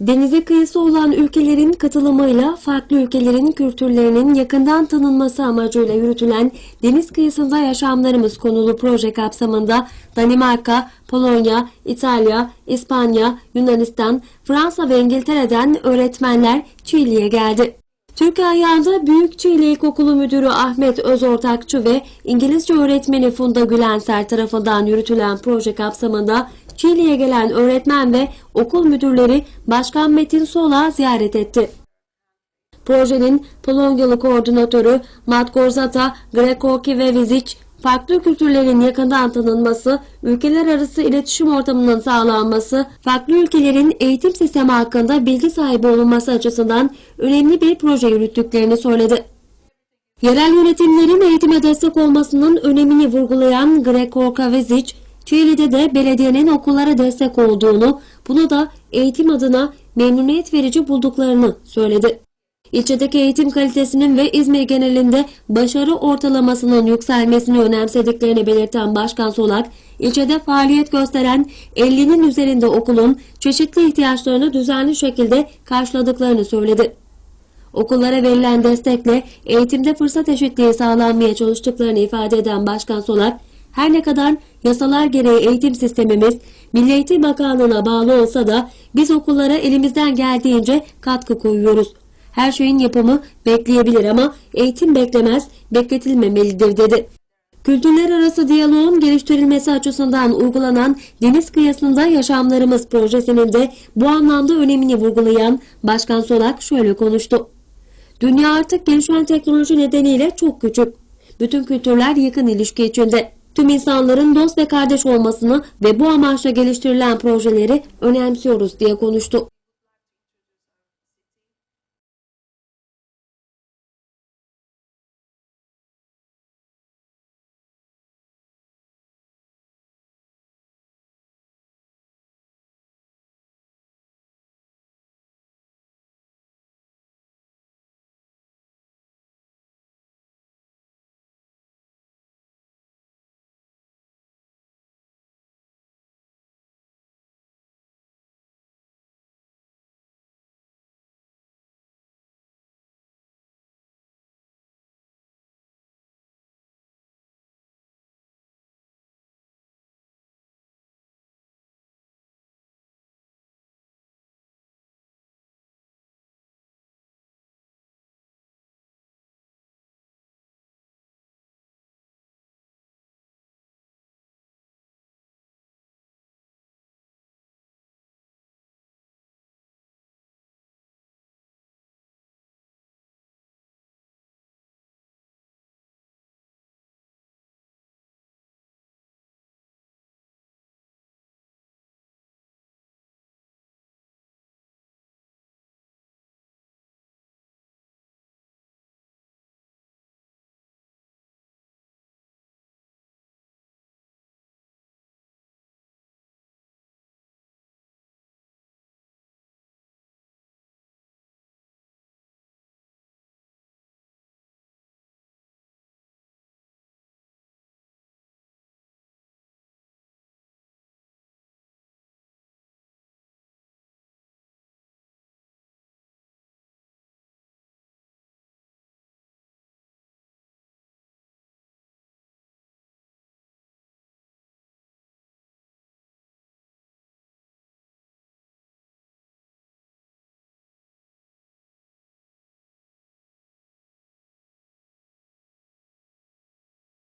Denize kıyısı olan ülkelerin katılımıyla farklı ülkelerin kültürlerinin yakından tanınması amacıyla yürütülen Deniz Kıyısında Yaşamlarımız konulu proje kapsamında Danimarka, Polonya, İtalya, İspanya, Yunanistan, Fransa ve İngiltere'den öğretmenler Çiğli'ye geldi. Türk ayağında Büyükçeili İlkokulu Müdürü Ahmet Özortakçı ve İngilizce öğretmeni Funda Gülenser tarafından yürütülen proje kapsamında Çiğli'ye gelen öğretmen ve okul müdürleri Başkan Metin Sola ziyaret etti. Projenin Polonyalı koordinatörü Matgorzata Grekoki ve Vizic, farklı kültürlerin yakından tanınması, ülkeler arası iletişim ortamının sağlanması, farklı ülkelerin eğitim sistemi hakkında bilgi sahibi olunması açısından önemli bir proje yürüttüklerini söyledi. Yerel yönetimlerin eğitime destek olmasının önemini vurgulayan Gregor Kavezic, Çiğli'de de belediyenin okullara destek olduğunu, bunu da eğitim adına memnuniyet verici bulduklarını söyledi. İlçedeki eğitim kalitesinin ve İzmir genelinde başarı ortalamasının yükselmesini önemsediklerini belirten Başkan Solak, ilçede faaliyet gösteren 50'nin üzerinde okulun çeşitli ihtiyaçlarını düzenli şekilde karşıladıklarını söyledi. Okullara verilen destekle eğitimde fırsat eşitliği sağlanmaya çalıştıklarını ifade eden Başkan Solak, her ne kadar yasalar gereği eğitim sistemimiz Milli Eğitim Bakanlığı'na bağlı olsa da biz okullara elimizden geldiğince katkı koyuyoruz. Her şeyin yapımı bekleyebilir ama eğitim beklemez, bekletilmemelidir dedi. Kültürler arası diyaloğun geliştirilmesi açısından uygulanan Deniz Kıyısında Yaşamlarımız projesinin de bu anlamda önemini vurgulayan Başkan Solak şöyle konuştu. Dünya artık gelişen teknoloji nedeniyle çok küçük. Bütün kültürler yakın ilişki içinde. Tüm insanların dost ve kardeş olmasını ve bu amaçla geliştirilen projeleri önemsiyoruz diye konuştu.